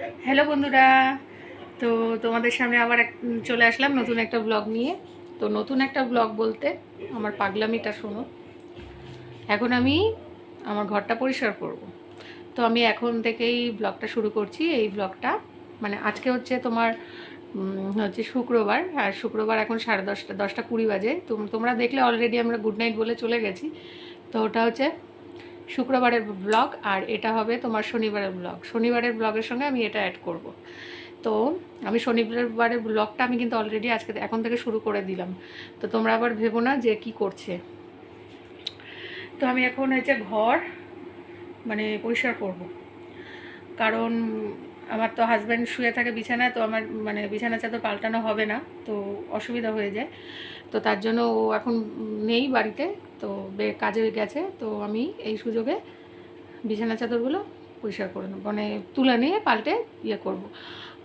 Hello বন্ধুরা। তো তোমাদের সামনে আবার চলে আসলাম নতুন একটা ব্লগ নিয়ে। তো নতুন একটা ব্লগ বলতে আমার পাগলামিটা শোনো। এখন আমি আমার ঘরটা পরিষ্কার করব। তো আমি এখন থেকেই ব্লগটা শুরু করছি। এই ব্লগটা মানে আজকে হচ্ছে তোমার হচ্ছে শুক্রবার। আর শুক্রবার এখন সাড়ে দশটা দশটা কুড়ি বাজে। তোম- তোমরা দেখলে অলরেডি আমরা গুড নাইট বলে চলে গেছি। তো ওটা হচ্ছে শুক্রবারের ব্লগ আর এটা হবে তোমার শনিবারের ব্লগ শনিবারের ব্লগের সঙ্গে আমি এটা অ্যাড করব। তো আমি শনিবারের ব্লগটা আমি কিন্তু অলরেডি আজকে এখন থেকে শুরু করে দিলাম। তো তোমরা আবার ভেবো না যে কি করছে। তো আমি এখন হচ্ছে ঘর মানে পরিষ্কার করব। কারণ আমার তো হাজব্যান্ড শুয়ে থাকে বিছানায়, তো আমার মানে বিছানা চাদর পাল্টানো হবে না, তো অসুবিধা হয়ে যায়। তো তার জন্য ও এখন নেই বাড়িতে। তো বে- কাজে গেছে। তো আমি এই সুযোগে বিছানা চাদরগুলো পরিষ্কার করে নেব। মানে তুলে নিয়ে পাল্টে ইয়ে করব।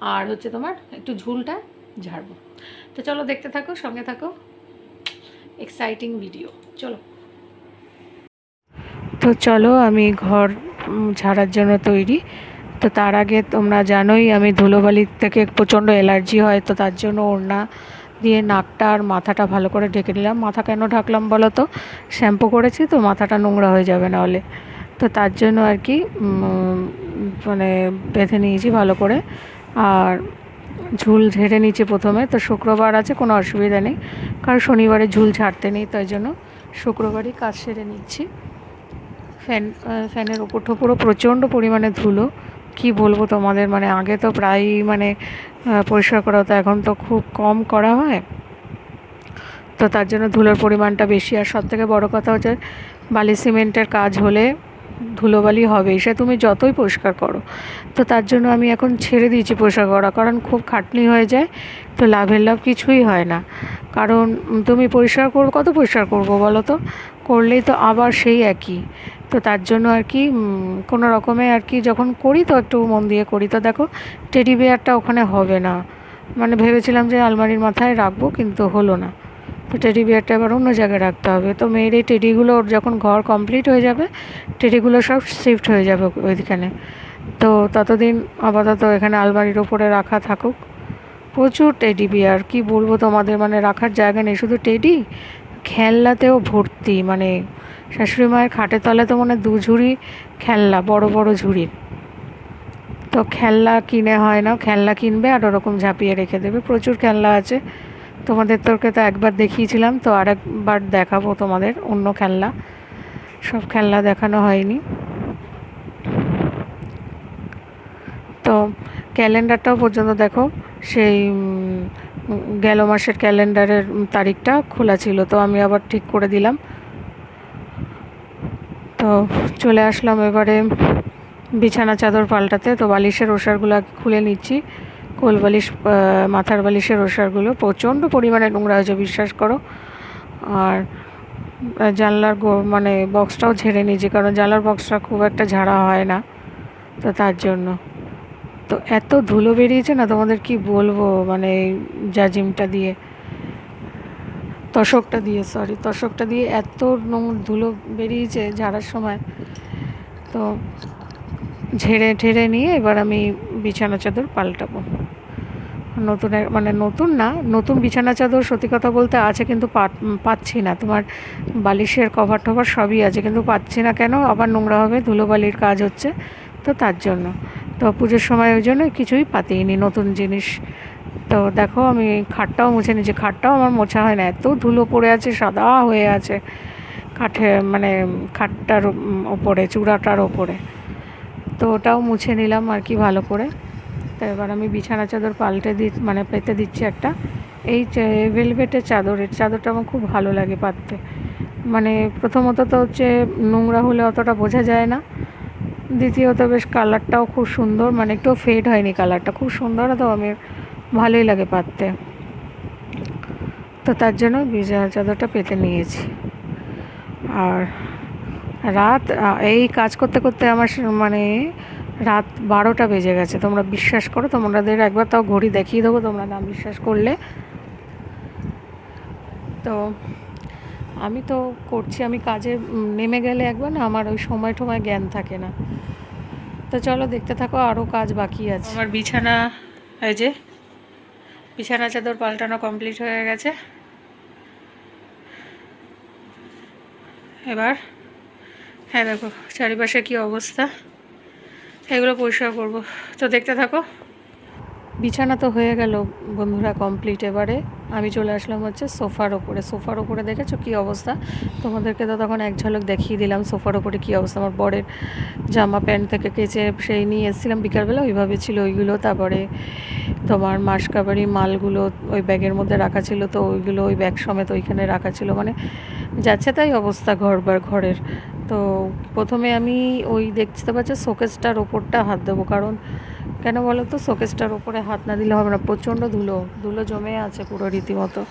আর হচ্ছে তোমার একটু ঝুলটা ঝাড়বো। তো চলো দেখতে থাকো, সঙ্গে থাকো। এক্সাইটিং ভিডিও চলো। তো চলো, আমি ঘর ঝাড়ার জন্য তৈরি। তো তার আগে তোমরা জানোই, আমি ধুলোবালির থেকে প্রচণ্ড অ্যালার্জি হয়। তো তার জন্য ওড়না দিয়ে নাকটা আর মাথাটা ভালো করে ঢেকে নিলাম। মাথা কেন ঢাকলাম বলো তো? শ্যাম্পু করেছি তো মাথাটা নোংরা হয়ে যাবে নাহলে। তো তার জন্য আর কি মানে বেঁধে নিয়েছি ভালো করে। আর ঝুল ঝেড়ে নিয়েছি প্রথমে। তো শুক্রবার আছে, কোনো অসুবিধা নেই। কারণ শনিবারে ঝুল ছাড়তে নেই, তাই জন্য শুক্রবারই কাজ সেরে নিচ্ছি। ফ্যান ফ্যানের ওপর পুরো প্রচণ্ড পরিমাণে ধুলো। কি বলব তোমাদের? মানে আগে তো প্রায়ই মানে পরিষ্কার করা হতো এখন তো খুব কম করা হয়। তো তার জন্য ধুলোর পরিমাণটা বেশি। আর সব থেকে বড়ো কথা হচ্ছে, বালি সিমেন্টের কাজ হলে ধুলোবালি হবে সে তুমি যতই পরিষ্কার করো। তো তার জন্য আমি এখন ছেড়ে দিয়েছি পরিষ্কার করা, কারণ খুব খাটনি হয়ে যায়, তো লাভের লাভ কিছুই হয় না। কারণ তুমি পরিষ্কার করব কত পরিষ্কার করব বলো তো? করলেই তো আবার সেই একই। তো তার জন্য আর কি কোনো রকমে আর কি যখন করি তো একটু মন দিয়ে করি। তো দেখো টেডি বেয়ারটা ওখানে হবে না। মানে ভেবেছিলাম যে আলমারির মাথায় রাখব, কিন্তু হলো না। তো টেডি বিয়ারটা এবার অন্য জায়গায় রাখতে হবে। তো মেয়ের এই টেডিগুলো ওর যখন ঘর কমপ্লিট হয়ে যাবে টেডিগুলো সব শিফট হয়ে যাবে ওইখানে। তো ততদিন আপাতত এখানে আলমারির ওপরে রাখা থাকুক। প্রচুর টেডি বিয়ার কি বলব তোমাদের? মানে রাখার জায়গা নেই, শুধু টেডি খেলনাতেও ভর্তি মানে শাশুড়ি মায়ের খাটের তলায় তো মনে দু ঝুড়ি খেলনা, বড় বড় ঝুড়ির। তো খেলনা কিনে হয় না, খেলনা কিনবে আর ওরকম ঝাঁপিয়ে রেখে দেবে। প্রচুর খেলনা আছে। তোমাদের তোরকে তো একবার দেখিয়েছিলাম, তো আরেকবার দেখাবো তোমাদের অন্য খেলনা। সব খেলনা দেখানো হয়নি। তো ক্যালেন্ডারটাও পর্যন্ত দেখো, সেই গেল মাসের ক্যালেন্ডারের তারিখটা খোলা ছিল, তো আমি আবার ঠিক করে দিলাম। তো চলে আসলাম এবারে বিছানা চাদর পাল্টাতে, তো বালিশের ওষারগুলো খুলে নিচ্ছি। কোল বালিশ মাথার বালিশের ওষারগুলো প্রচণ্ড পরিমাণে নোংরা হয়েছে, বিশ্বাস করো। আর জানলার মানে বক্সটাও ঝেড়ে নিয়েছি, কারণ জানলার বক্সটা খুব একটা ঝাড়া হয় না, তো তার জন্য। তো এত ধুলো বেরিয়েছে না তোমাদের কি বলব? মানে জাজিমটা দিয়ে, তশকটা দিয়ে সরি তশকটা দিয়ে এত নোং- ধুলো বেরিয়েছে ঝাড়ার সময়। তো ঝেড়ে ঠেড়ে নিয়ে এবার আমি বিছানা চাদর পাল্টাবো। নতুন মানে নতুন না, নতুন বিছানা চাদর সত্যি কথা বলতে আছে কিন্তু পাচ্ছি না। তোমার বালিশের কভার টভার সবই আছে কিন্তু পাচ্ছি না কেন? আবার নোংরা হবে, ধুলোবালির কাজ হচ্ছে। তো তার জন্য। তো পুজোর সময় ওই জন্য কিছুই পাতিনি নতুন জিনিস। তো দেখো আমি খাটটাও মুছে নিয়েছি, খাটটাও আমার মোছা হয় না, এত ধুলো পড়ে আছে, সাদা হয়ে আছে। কাঠে মানে খাটটার ওপরে, চূড়াটার ওপরে। তো ওটাও মুছে নিলাম আর কি ভালো করে। তো এবার আমি বিছানা চাদর পাল্টে দি মানে পেতে দিচ্ছি একটা। এই ভেলভেটের চাদরের চাদরটা আমার খুব ভালো লাগে পাততে। মানে প্রথমত তো হচ্ছে নোংরা হলে অতটা বোঝা যায় না। দ্বিতীয়ত বেশ কালারটাও খুব সুন্দর মানে একটু ফেড হয়নি কালারটা খুব সুন্দর, তো আমি ভালোই লাগে পাততে তো তার জন্য বিছানা চাদরটা পেতে নিয়েছি। আর রাত এই কাজ করতে করতে আমার মানে রাত বারোটা বেজে গেছে, তোমরা বিশ্বাস করো, তোমাদের একবার তাও ঘড়ি দেখিয়ে দেবো, তোমরা না বিশ্বাস করলে। তো আমি তো করছি, আমি কাজে নেমে গেলে একবার না আমার ওই সময় টময় জ্ঞান থাকে না। তো চলো দেখতে থাকো আরও কাজ বাকি আছে। আমার বিছানা, এই যে, বিছানা চাদর পাল্টানো কমপ্লিট হয়ে গেছে। এবার হ্যাঁ দেখো, চারিপাশে কি অবস্থা? এগুলো পরিষ্কার করব। তো দেখতে থাকো। বিছানা তো হয়ে গেল বন্ধুরা কমপ্লিট এবারে। আমি চলে আসলাম হচ্ছে সোফার ওপরে। সোফার ওপরে দেখেছ কী অবস্থা? তোমাদেরকে তো তখন এক ঝলক দেখিয়ে দিলাম সোফার ওপরে কী অবস্থা। আমার বরের জামা প্যান্ট থেকে কেচে সেই নিয়ে এসেছিলাম বিকালবেলা, ওইভাবে ছিল ওইগুলো। তারপরে তোমার মাসকাবারি মালগুলো ওই ব্যাগের মধ্যে রাখা ছিল, তো ওইগুলো ওই ব্যাগ সমেত ওইখানে রাখা ছিল। মানে যাচ্ছে তাই অবস্থা ঘর বা ঘরের। তো প্রথমে আমি ওই দেখতে পাচ্ছি শোকেসটার ওপরটা হাত দেবো, কারণ কেন বলো তো? শোকেসটার ওপরে হাত না দিলে হবে না। প্রচণ্ড ধুলো। ধুলো জমে আছে পুরো রীতিমতো।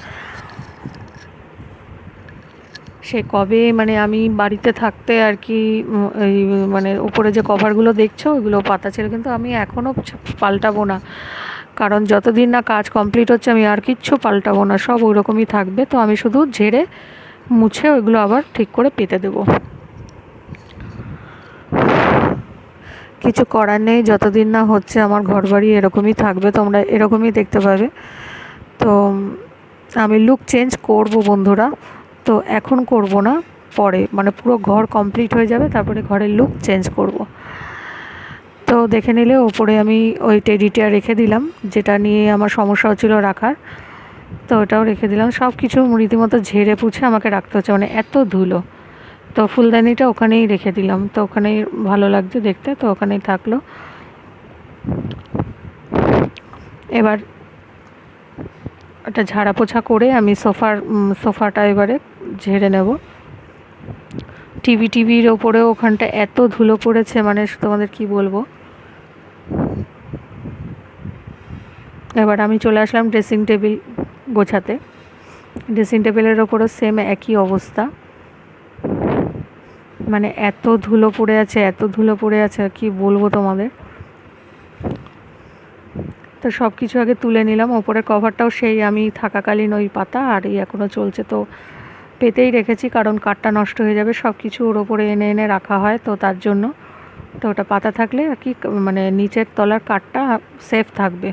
সে কবে মানে আমি বাড়িতে থাকতে আর কি এই মানে উপরে যে কভারগুলো দেখছ, ওইগুলো পাতা ছিল কিন্তু আমি এখনও পাল্টাবো না। কারণ যতদিন না কাজ কমপ্লিট হচ্ছে, আমি আর কিচ্ছু পাল্টাবো না। সব ওই রকমই থাকবে। তো আমি শুধু ঝেড়ে মুছে ওইগুলো আবার ঠিক করে পেতে দেবো। কিছু করার নেই, যতদিন না হচ্ছে আমার ঘরবাড়ি এরকমই থাকবে, তোমরা এরকমই দেখতে পাবে। তো, আমি লুক চেঞ্জ করব বন্ধুরা। তো এখন করব না, পরে মানে পুরো ঘর কমপ্লিট হয়ে যাবে, তারপরে ঘরের লুক চেঞ্জ করব। তো দেখে নিলে ওপরে আমি ওই টেডিটা রেখে দিলাম, যেটা নিয়ে আমার সমস্যা হচ্ছিল রাখার। তো ওটাও রেখে দিলাম। সব কিছু রীতিমতো ঝেড়ে পুছে আমাকে রাখতে হচ্ছে মানে এত ধুলো। তো ফুলদানিটা ওখানেই রেখে দিলাম। তো ওখানেই ভালো লাগছে দেখতে, তো ওখানেই থাকল। এবার ওটা ঝাড়া পোছা করে আমি সোফার সোফাটা এবারে ঝেড়ে নেব। টিভি, টিভির ওপরেও ওখানটা এত ধুলো পড়েছে মানে তোমাদের কি বলব? এবার আমি চলে আসলাম ড্রেসিং টেবিল গোছাতে। ড্রেসিং টেবিলের ওপরও সেম একই অবস্থা। মানে এত ধুলো পড়ে আছে, এত ধুলো পড়ে আছে কি বলব তোমাদের? তো সব কিছু আগে তুলে নিলাম, ওপরের কভারটাও সেই, আমি থাকাকালীন ওই পাতা, আর এই এখনও চলছে, তো পেতেই রেখেছি, কারণ কাঠটা নষ্ট হয়ে যাবে সব কিছু ওর ওপরে এনে এনে রাখা হয়, তো তার জন্য। তো ওটা পাতা থাকলে আর কি মানে নিচের তলার কাঠটা সেফ থাকবে।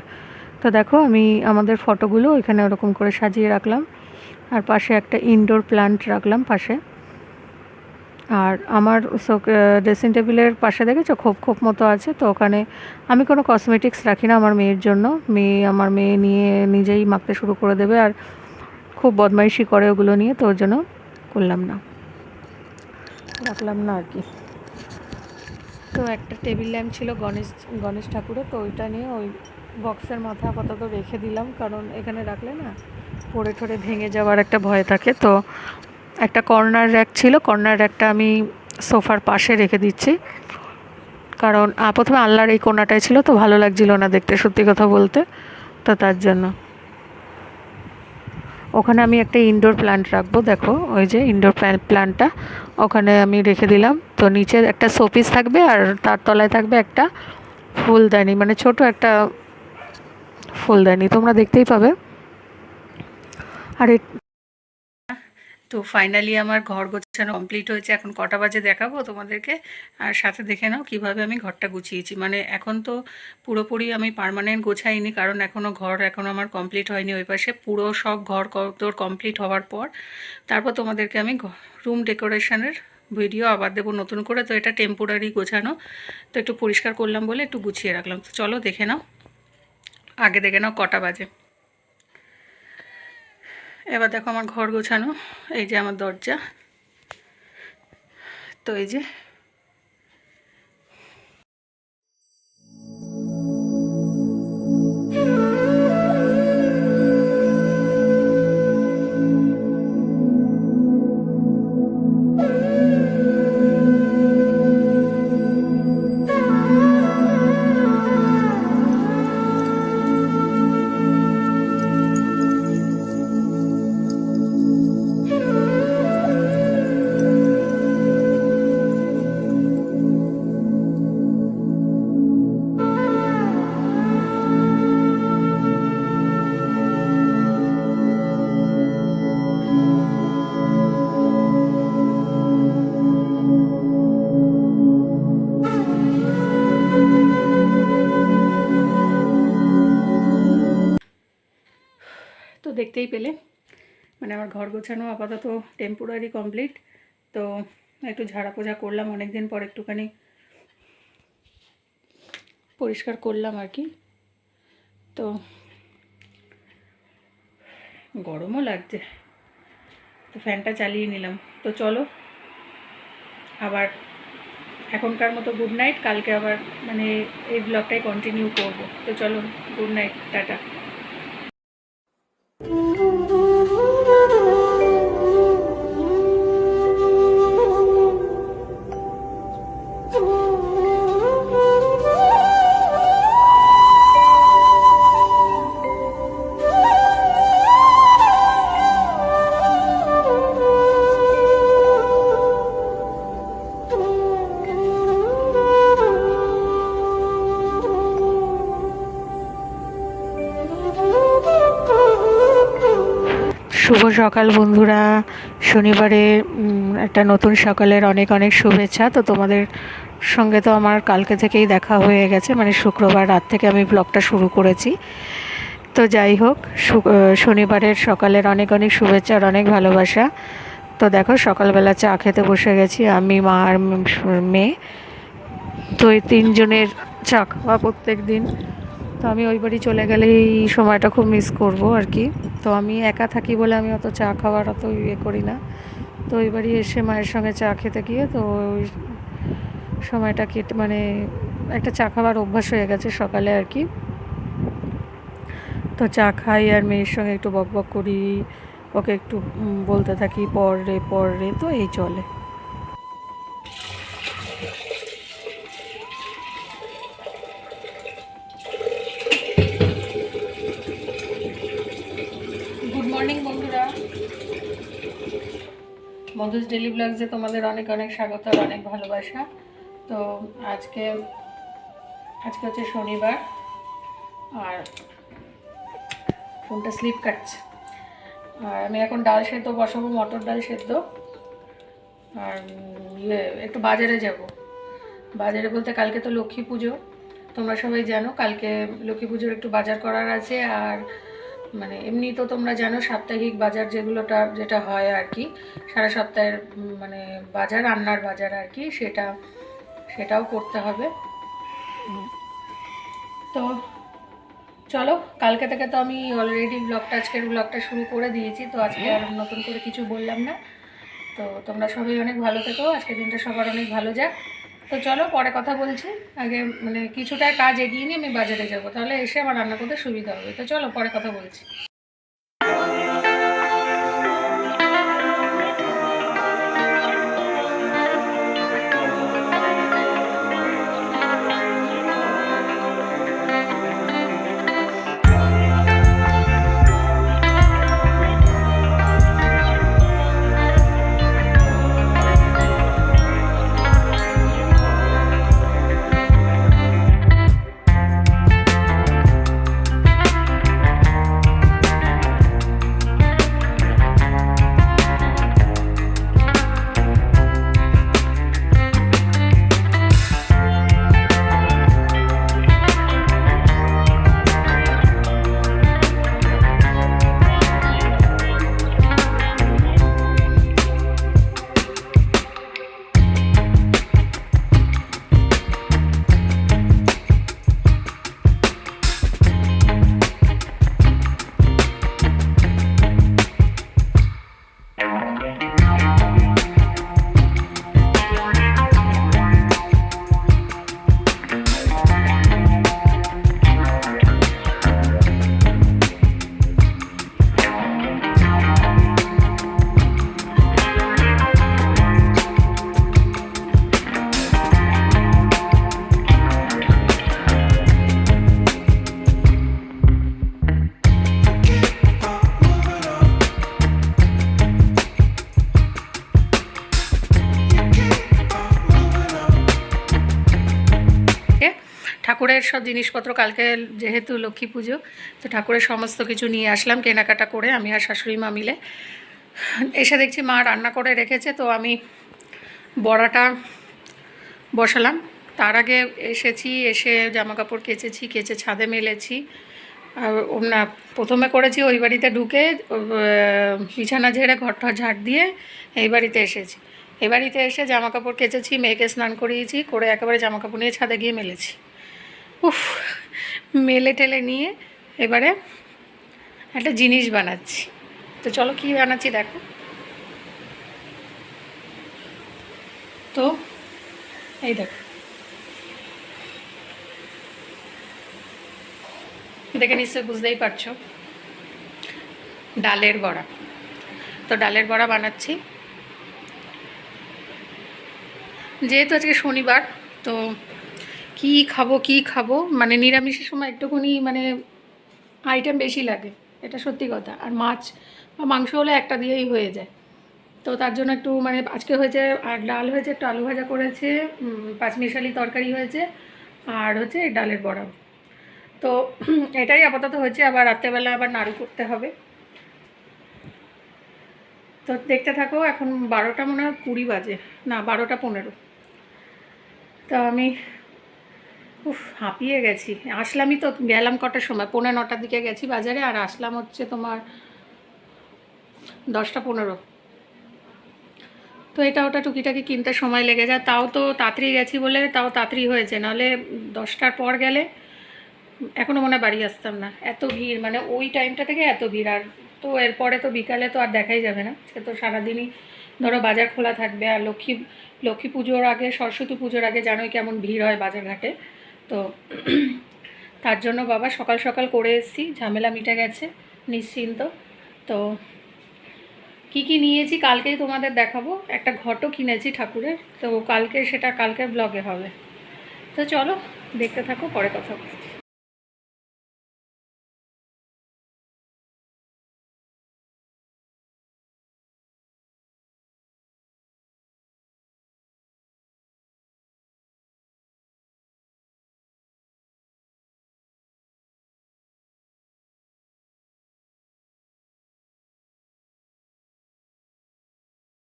তো দেখো, আমি আমাদের ফটোগুলো ওইখানে ওরকম করে সাজিয়ে রাখলাম, আর পাশে একটা ইনডোর প্ল্যান্ট রাখলাম পাশে। আর আমার ড্রেসিং টেবিলের পাশে দেখেছ? খোপ খোপ মতো আছে। তো ওখানে আমি কোনো কসমেটিক্স রাখি না আমার মেয়ের জন্য। মেয়ে, আমার মেয়ে নিয়ে নিজেই মাখতে শুরু করে দেবে আর খুব বদমাইশি করে ওগুলো নিয়ে, তো ওর জন্য করলাম না। রাখলাম না আর কি। তো একটা টেবিল ল্যাম্প ছিল গণেশ গণেশ ঠাকুরের, তো ওইটা নিয়ে ওই বক্সের মাথা আপাতত রেখে দিলাম। কারণ এখানে রাখলে না পড়ে ঠরে ভেঙে যাওয়ার একটা ভয় থাকে। তো একটা কর্নার র্যাক ছিল, কর্নার র্যাকটা আমি সোফার পাশে রেখে দিচ্ছি। কারণ প্রথমে আল্লাহর এই কোনাটাই ছিল, তো ভালো লাগছিল না দেখতে, সত্যি কথা বলতে। তো তার জন্য। ওখানে আমি একটা ইনডোর প্ল্যান্ট রাখব, দেখো, ওই যে ইনডোর প্ল্যান্টটা ওখানে আমি রেখে দিলাম। তো নিচে একটা শোপিস থাকবে আর তার তলায় থাকবে একটা ফুলদানি মানে ছোট একটা ফুলদানি, তোমরা দেখতেই পাবে। আর তো ফাইনালি আমার ঘর গোছানো কমপ্লিট হয়েছে। এখন কটা বাজে দেখাবো তোমাদেরকে। আর সাথে দেখে নাও কীভাবে আমি ঘরটা গুছিয়েছি। মানে এখন তো পুরোপুরি আমি পার্মানেন্ট গোছাইনি, কারণ এখনও ঘর এখনও আমার কমপ্লিট হয়নি। ওই পাশে পুরো সব ঘর তোর কমপ্লিট হওয়ার পর তারপর তোমাদেরকে আমি রুম ডেকোরেশনের ভিডিও আবার দেবো নতুন করে। তো এটা টেম্পোরারি গোছানো। তো একটু পরিষ্কার করলাম বলে একটু গুছিয়ে রাখলাম। তো চলো দেখে নাও। আগে দেখে নাও কটা বাজে। এবার দেখো আমার ঘর গোছানো এই যে আমার দরজা। তো এই যে দেখতেই পেলে। মানে আমার ঘর গোছানো আপাতত টেম্পোরারি কমপ্লিট তো একটু ঝাড়া পোঝা করলাম অনেক দিন পর একটুখানি। পরিষ্কার করলাম আর কি। তো গরমও লাগছে। তো ফ্যানটা চালিয়ে নিলাম। তো চলো, আবার এখনকার মতো গুড নাইট কালকে আবার মানে এই ব্লগটাই কন্টিনিউ করব। তো চলো গুড নাইট টাটা। সকাল বন্ধুরা। শনিবারে একটা নতুন সকালের অনেক অনেক শুভেচ্ছা। তো তোমাদের সঙ্গে তো আমার কালকে থেকেই দেখা হয়ে গেছে। মানে শুক্রবার রাত থেকে আমি ব্লগটা শুরু করেছি। তো যাই হোক শনিবারের সকালের অনেক অনেক শুভেচ্ছা আর অনেক ভালোবাসা। তো দেখো, সকালবেলা চা খেতে বসে গেছি আমি, মা আর মেয়ে। তো এই তিনজনের চা খাওয়া প্রত্যেক দিন তো আমি ওই বাড়ি চলে গেলে এই সময়টা খুব মিস করব আর কি। তো আমি একা থাকি বলে আমি অত চা খাওয়ার অত ইয়ে করি না। তো ওই বাড়ি এসে মায়ের সঙ্গে চা খেতে গিয়ে তো ওই সময়টা কেটে মানে একটা চা খাওয়ার অভ্যাস হয়ে গেছে সকালে আর কি। তো চা খাই আর মেয়ের সঙ্গে একটু বক বক করি, ওকে একটু বলতে থাকি পর রে পর রে, তো এই চলে। মধুস ডেলি ব্লগসে তোমাদের অনেক অনেক স্বাগত আর অনেক ভালোবাসা। তো আজকে আজকে হচ্ছে শনিবার আর ফোনটা স্লিপ কাটছে। আর আমি এখন ডাল সেদ্ধ বসাবো, মটর ডাল সেদ্ধ। আর ইয়ে একটু বাজারে যাব। বাজারে বলতে কালকে তো লক্ষ্মী পুজো। তোমরা সবাই জানো, কালকে লক্ষ্মী পুজোর একটু বাজার করার আছে। আর মানে এমনি তো তোমরা জানো সাপ্তাহিক বাজার যেগুলোটা যেটা হয় আর কি সারা সপ্তাহের মানে বাজার রান্নার বাজার আর কি সেটা সেটাও করতে হবে। তো চলো কালকে থেকে তো আমি অলরেডি ব্লগটা আজকের ব্লগটা শুরু করে দিয়েছি তো আজকে আর নতুন করে কিছু বললাম না। তো তোমরা সবাই অনেক ভালো থেকো আজকের দিনটা সবার অনেক ভালো যাক। তো চলো, পরে কথা বলছি। আগে মানে কিছুটা কাজ এগিয়ে নিয়ে আমি বাজারে যাব। তাহলে এসে আমার রান্না করতে সুবিধা হবে। তো চলো, পরে কথা বলছি। সব জিনিসপত্র, কালকে যেহেতু লক্ষ্মী পুজো, তো ঠাকুরের সমস্ত কিছু নিয়ে আসলাম, কেনাকাটা করে আমি আর শাশুড়ি মা মিলে। এসে দেখছি মা রান্না করে রেখেছে, তো আমি বড়াটা বসালাম। তার আগে এসেছি, এসে জামা কাপড় কেচেছি, কেচে ছাদে মেলেছি। না প্রথমে করেছি ওই বাড়িতে ঢুকে বিছানা ঝেড়ে ঘরটা ঝাড় দিয়ে এই বাড়িতে এসেছি। এই বাড়িতে এসে জামা কাপড় কেচেছি, মেয়েকে স্নান করিয়েছি, করে একেবারে জামা কাপড় নিয়ে ছাদে গিয়ে মেলেছি। উফ, মেলে টেলে নিয়ে এবারে একটা জিনিস বানাচ্ছি। তো চলো কী বানাচ্ছি দেখো। তো এই দেখো। দেখে নিশ্চয়ই বুঝতেই পারছ। ডালের বড়া। তো ডালের বড়া বানাচ্ছি। যেহেতু আজকে শনিবার, তো কি খাব কি খাব? মানে নিরামিষের সময় একটুখানি মানে আইটেম বেশি লাগে, এটা সত্যি কথা। আর মাছ বা মাংস হলে একটা দিয়েই হয়ে যায়। তো তার জন্য একটু মানে আজকে হয়েছে, আর ডাল হয়েছে, একটু আলু ভাজা করেছে পাঁচমিশালি তরকারি হয়েছে, আর হচ্ছে ডালের বড়া তো এটাই আপাতত হয়েছে, আবার রাত্রেবেলা আবার নাড়ু করতে হবে। তো দেখতে থাকো, এখন বারোটা মনে হয় কুড়ি বাজে, না, বারোটা পনেরো। তো আমি উফ, হাঁপিয়ে গেছি। আসলামই তো, গেলাম কটার সময়? পৌনে নটার দিকে গেছি বাজারে আর আসলাম হচ্ছে তোমার দশটা পনেরো। তো এটা ওটা টুকিটাকি কিনতে সময় লেগে যায়। তাও তো তাড়াতাড়ি গেছি বলে তাও তাড়াতাড়ি হয়েছে। নাহলে দশটার পর গেলে এখনও মনে বাড়ি আসতাম না। এত ভিড় মানে ওই টাইমটা থেকে এত ভিড়। আর তো এরপরে তো বিকালে তো আর দেখাই যাবে না। সে তো সারাদিনই ধরো বাজার খোলা থাকবে। আর লক্ষ্মী লক্ষ্মী পুজোর আগে, সরস্বতী পুজোর আগে জানোই কেমন ভিড় হয় বাজারঘাটে। তো তার জন্য বাবা সকাল সকাল করে এসেছি, ঝামেলা মিটে গেছে, নিশ্চিন্ত। তো কি কি নিয়েছি কালকেই তোমাদের দেখাবো। একটা ঘটও কিনেছি ঠাকুরের, তো কালকে সেটা কালকের ব্লগে হবে। তো চলো দেখতে থাকো, পরে কথা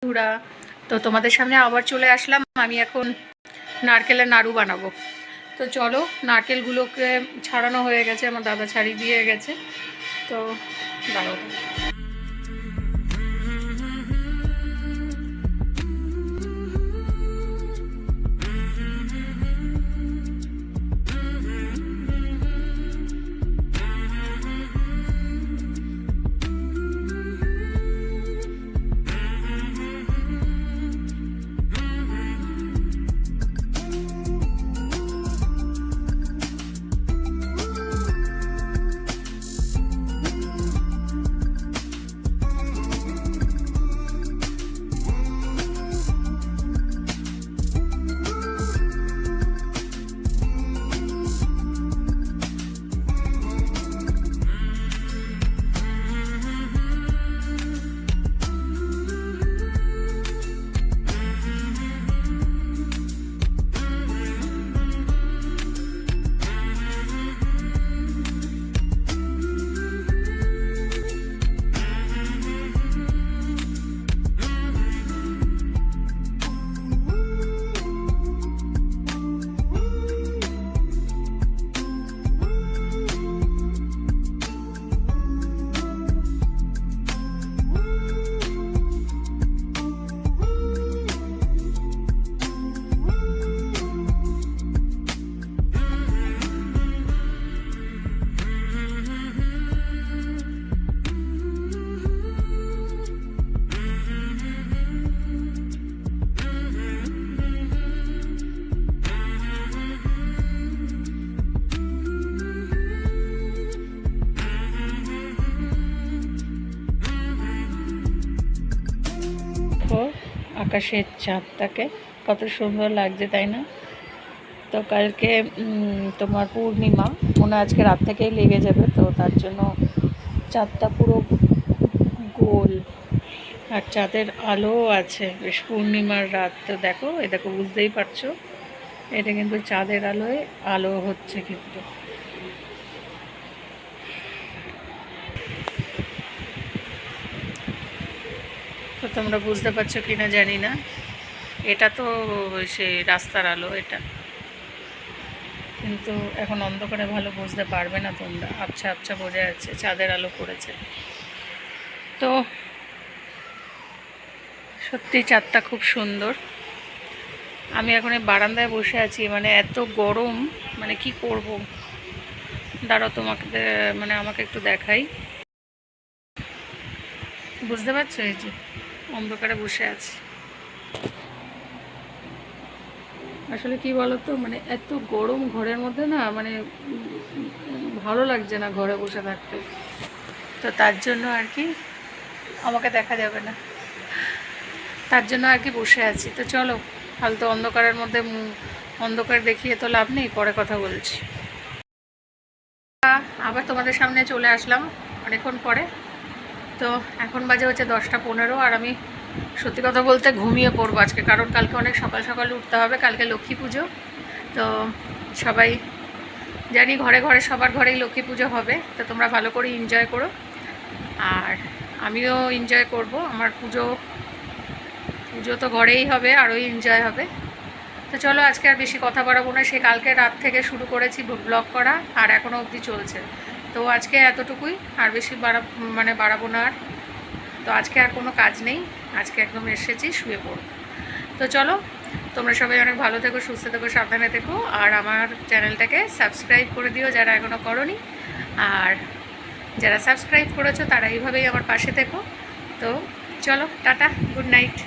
বন্ধুরা তো তোমাদের সামনে আবার চলে আসলাম। আমি এখন নারকেলের নাড়ু বানাবো। তো চলো, নারকেলগুলোকে ছাড়ানো হয়ে গেছে, আমার দাদা ছাড়ি দিয়ে গেছে। তো দাঁড়াও। আকাশের চাঁদটাকে কত সুন্দর লাগছে, তাই না? তো কালকে তোমার পূর্ণিমা, মনে আজকে রাত থেকেই লেগে যাবে, তো তার জন্য চাঁদটা পুরো গোল। আর চাঁদের আলোও আছে, বেশ পূর্ণিমার রাত, তো দেখো এটাকে বুঝতেই পারছ। এটা কিন্তু চাঁদের আলোয় আলো হচ্ছে কিন্তু। তোমরা বুঝতে পারছ কি না জানি না। এটা তো সে রাস্তার আলো, এটা। কিন্তু এখন অন্ধকারে ভালো বুঝতে পারবে না তোমরা। আবছা আবছা বোঝা যাচ্ছে, চাঁদের আলো পড়েছে। তো সত্যি চাঁদটা খুব সুন্দর। আমি এখন এই বারান্দায় বসে আছি মানে এত গরম মানে কি করব? দাঁড়াও তোমাকে মানে আমাকে একটু দেখাই। বুঝতে পারছ এই যে? অন্ধকারে বসে আছি। আসলে কি বলতো মানে এত গরম ঘরের মধ্যে না মানে ভালো লাগছে না ঘরে বসে থাকতে। তো তার জন্য আর কি আমাকে দেখা যাবে না। তার জন্য আর কি বসে আছি। তো চলো ফালতু অন্ধকারের মধ্যে অন্ধকার দেখিয়ে তো লাভ নেই, পরে কথা বলছি। আবার তোমাদের সামনে চলে আসলাম, অনেকক্ষণ পরে। তো এখন বাজে হচ্ছে দশটা পনেরো আর আমি সত্যি কথা বলতে ঘুমিয়ে পড়ব আজকে, কারণ কালকে অনেক সকাল সকাল উঠতে হবে, কালকে লক্ষ্মী পুজো। তো সবাই জানি ঘরে ঘরে সবার ঘরেই লক্ষ্মী পুজো হবে, তো তোমরা ভালো করে এনজয় করো। আর আমিও এনজয় করব, আমার পুজো পুজো তো ঘরেই হবে আরও এনজয় হবে। তো চলো আজকে আর বেশি কথা বাড়াবো না, সে কালকে রাত থেকে শুরু করেছি ব্লগ করা, আর এখনও অবধি চলছে। তো আজকে এতটুকুই, আর বেশি বাড়া মানে বাড়াবো না আর। তো আজকে আর কোনো কাজ নেই, আজকে একদম এসেছি, শুয়ে পড়ব। তো চলো, তোমরা সবাই অনেক ভালো থেকো, সুস্থ থেকো, সাবধানে থেকো, আর আমার চ্যানেলটাকে সাবস্ক্রাইব করে দিও যারা এখনও করনি। আর যারা সাবস্ক্রাইব করেছ তারা এইভাবেই আমার পাশে থেকো। তো চলো, টাটা, গুড নাইট।